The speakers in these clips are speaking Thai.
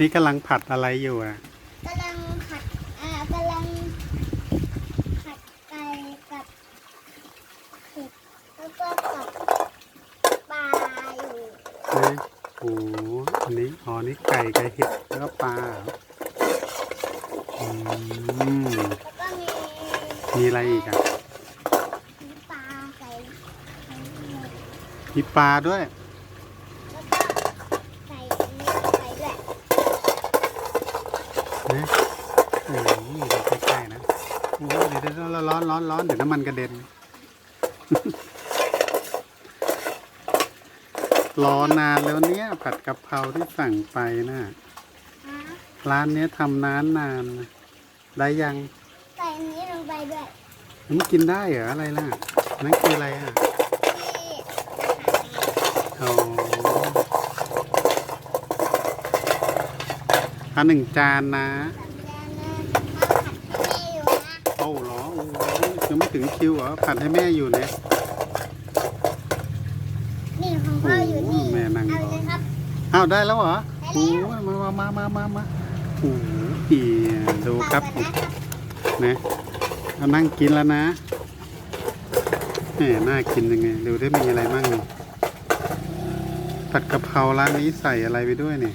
นี่กำลังผัดอะไรอยู่อะกำลังผัดอ่ากำลังผัดไก่กับเห็ดแล้วก็กับปลาอยู่นะโอ้โหอันนี้อ๋อนี่ไก่ไก่เห็ดแล้วก็ปลาเหรออืมแล้วก็มีมีอะไรอีกอะมีปลาใส่ใส่หมดมีปลาด้วย แล้วก็ใส่อันนี้ลงไปด้วย นะโอ้โหดูใกล้ๆนะโอ้โหเดี๋ยวเดี๋ยวร้อนร้อนร้อนเดี๋ยวน้ำมันกระเด็น รอนานแล้วเนี่ยผัดกะเพราที่สั่งไปน่ะฮะร้านเนี้ยทำนานนานๆนะได้ยังใส่อันนี้ลงไปด้วยมันกินได้เหรออะไรล่ะนั่นคืออะไรอะที่อ๋ ออันหนึ่งจานนะสำคัญนะมาผัดให้แม่อยู่นะโอ้เหรอโอ้ยังไม่ถึงคิวเหรอผัดให้แม่อยู่เนี่ยนี่ของพ่ออยู่นี่โอ้แม่นั่งเอารอเลยครับอ้าวได้แล้วเหรอได้โอ้แล้วมามามามามามาโอ้โหพี่ดูครับเปล่าก่อนนะครับนะเอานั่งกินแล้วนะแหมน่ากินยังไงดูได้มีอะไรบ้างนี่ผัดกะเพราร้านนี้ใส่อะไรไปด้วยเนี่ย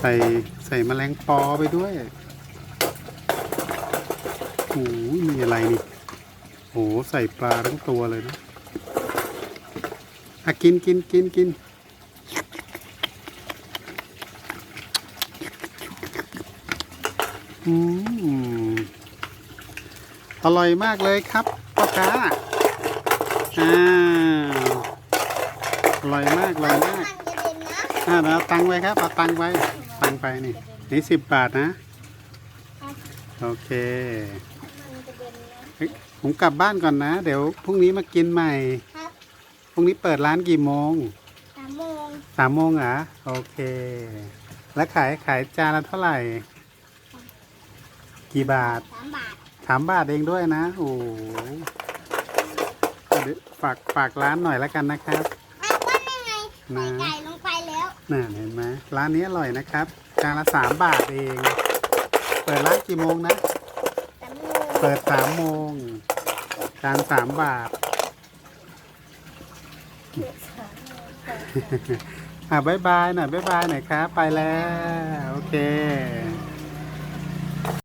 ใส่ใส่แมลงปอไปด้วยโอ้ยมีอะไรนี่โอ้ใส่ปลาทั้งตัวเลยนะอะกินกินกินกินอืมอร่อยมากเลยครับพ่อค้าอ้าอร่อยมากอร่อยมาก อ่าเอาตังค์ไว้ครับเอาตังค์ไว้ ตังค์ไปนี่ นี่สิบบาทนะ โอเคมันจะเด่นนะเฮ้ยผมกลับบ้านก่อนนะ เดี๋ยวพรุ่งนี้มากินใหม่ ครับพรุ่งนี้เปิดร้านกี่โมง สามโมงสามโมงเหรอโอเค แล้วขายขายจานละเท่าไหร่ กี่บาท สามบาทสามบาทเองด้วยนะ โอ้โหเดี๋ยวฝากฝากร้านหน่อยแล้วกันนะครับอ้าวว่า ยังไงนะใส่ไก่ลงไปแล้ว น่าเห็นไหมร้านนี้อร่อยนะครับจานละสามบาทเอง เปิดร้านกี่โมงนะสามโมงเปิดสามโมงจานสามบาท อะบายบายหน่อยบายบายหน่อยครับ ไปแล้ว โอเค